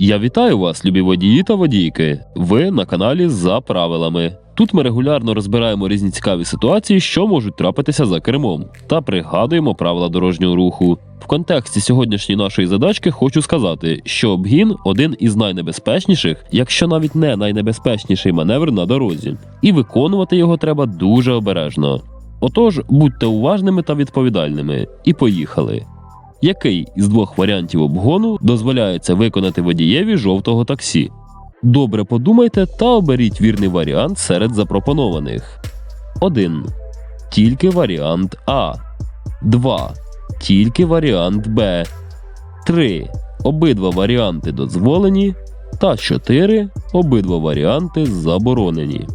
Я вітаю вас, любі водії та водійки. Ви на каналі за правилами. Тут ми регулярно розбираємо різні цікаві ситуації, що можуть трапитися за кермом, та пригадуємо правила дорожнього руху. В контексті сьогоднішньої нашої задачки хочу сказати, що обгін один із найнебезпечніших, якщо навіть не найнебезпечніший маневр на дорозі, і виконувати його треба дуже обережно. Отож, будьте уважними та відповідальними, і поїхали. Який із двох варіантів обгону дозволяється виконати водієві жовтого таксі? Добре подумайте та оберіть вірний варіант серед запропонованих. 1. Тільки варіант А. 2. Тільки варіант Б. 3. Обидва варіанти дозволені. Та 4. Обидва варіанти заборонені.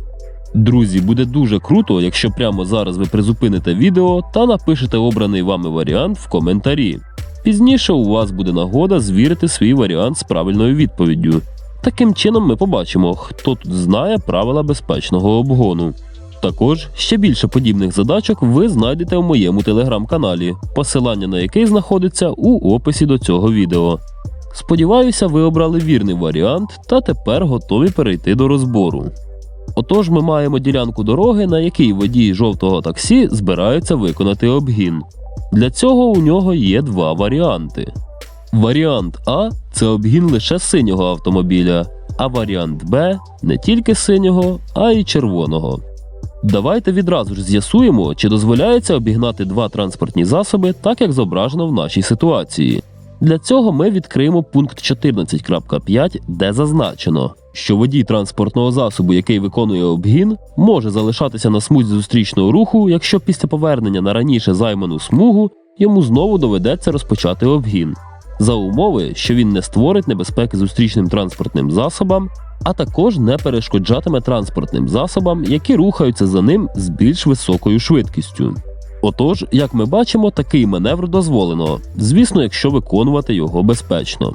Друзі, буде дуже круто, якщо прямо зараз ви призупините відео та напишете обраний вами варіант в коментарі. Пізніше у вас буде нагода звірити свій варіант з правильною відповіддю. Таким чином ми побачимо, хто тут знає правила безпечного обгону. Також ще більше подібних задачок ви знайдете в моєму телеграм-каналі, посилання на який знаходиться у описі до цього відео. Сподіваюся, ви обрали вірний варіант та тепер готові перейти до розбору. Отож, ми маємо ділянку дороги, на якій водій жовтого таксі збираються виконати обгін. Для цього у нього є два варіанти. Варіант А це обгін лише синього автомобіля, а варіант Б не тільки синього, а й червоного. Давайте відразу ж з'ясуємо, чи дозволяється обігнати два транспортні засоби, так як зображено в нашій ситуації. Для цього ми відкриємо пункт 14.5, де зазначено, що водій транспортного засобу, який виконує обгін, може залишатися на смузі зустрічного руху, якщо після повернення на раніше займану смугу йому знову доведеться розпочати обгін, за умови, що він не створить небезпеки зустрічним транспортним засобам, а також не перешкоджатиме транспортним засобам, які рухаються за ним з більш високою швидкістю. Отож, як ми бачимо, такий маневр дозволено, звісно, якщо виконувати його безпечно.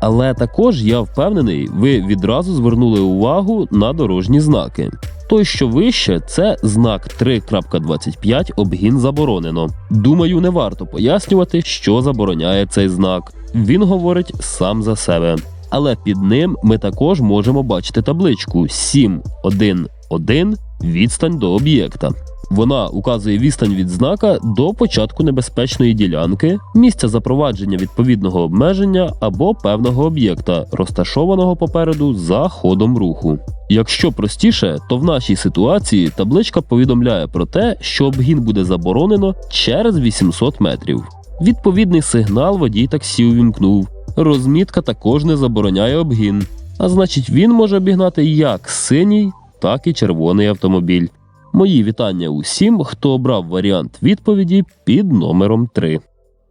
Але також я впевнений, ви відразу звернули увагу на дорожні знаки. Той, що вище, це знак 3.25 обгін заборонено. Думаю, не варто пояснювати, що забороняє цей знак. Він говорить сам за себе. Але під ним ми також можемо бачити табличку 7.1.1 відстань до об'єкта. Вона указує відстань від знака до початку небезпечної ділянки, місця запровадження відповідного обмеження або певного об'єкта, розташованого попереду за ходом руху. Якщо простіше, то в нашій ситуації табличка повідомляє про те, що обгін буде заборонено через 800 метрів. Відповідний сигнал водій таксі увімкнув. Розмітка також не забороняє обгін, а значить він може обігнати як синій, так і червоний автомобіль. Мої вітання усім, хто обрав варіант відповіді під номером 3.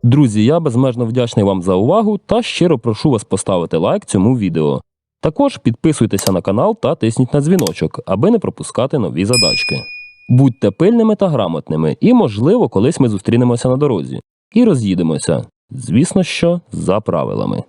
Друзі, я безмежно вдячний вам за увагу та щиро прошу вас поставити лайк цьому відео. Також підписуйтеся на канал та тисніть на дзвіночок, аби не пропускати нові задачки. Будьте пильними та грамотними, і, можливо, колись ми зустрінемося на дорозі і роз'їдемося. Звісно, що за правилами.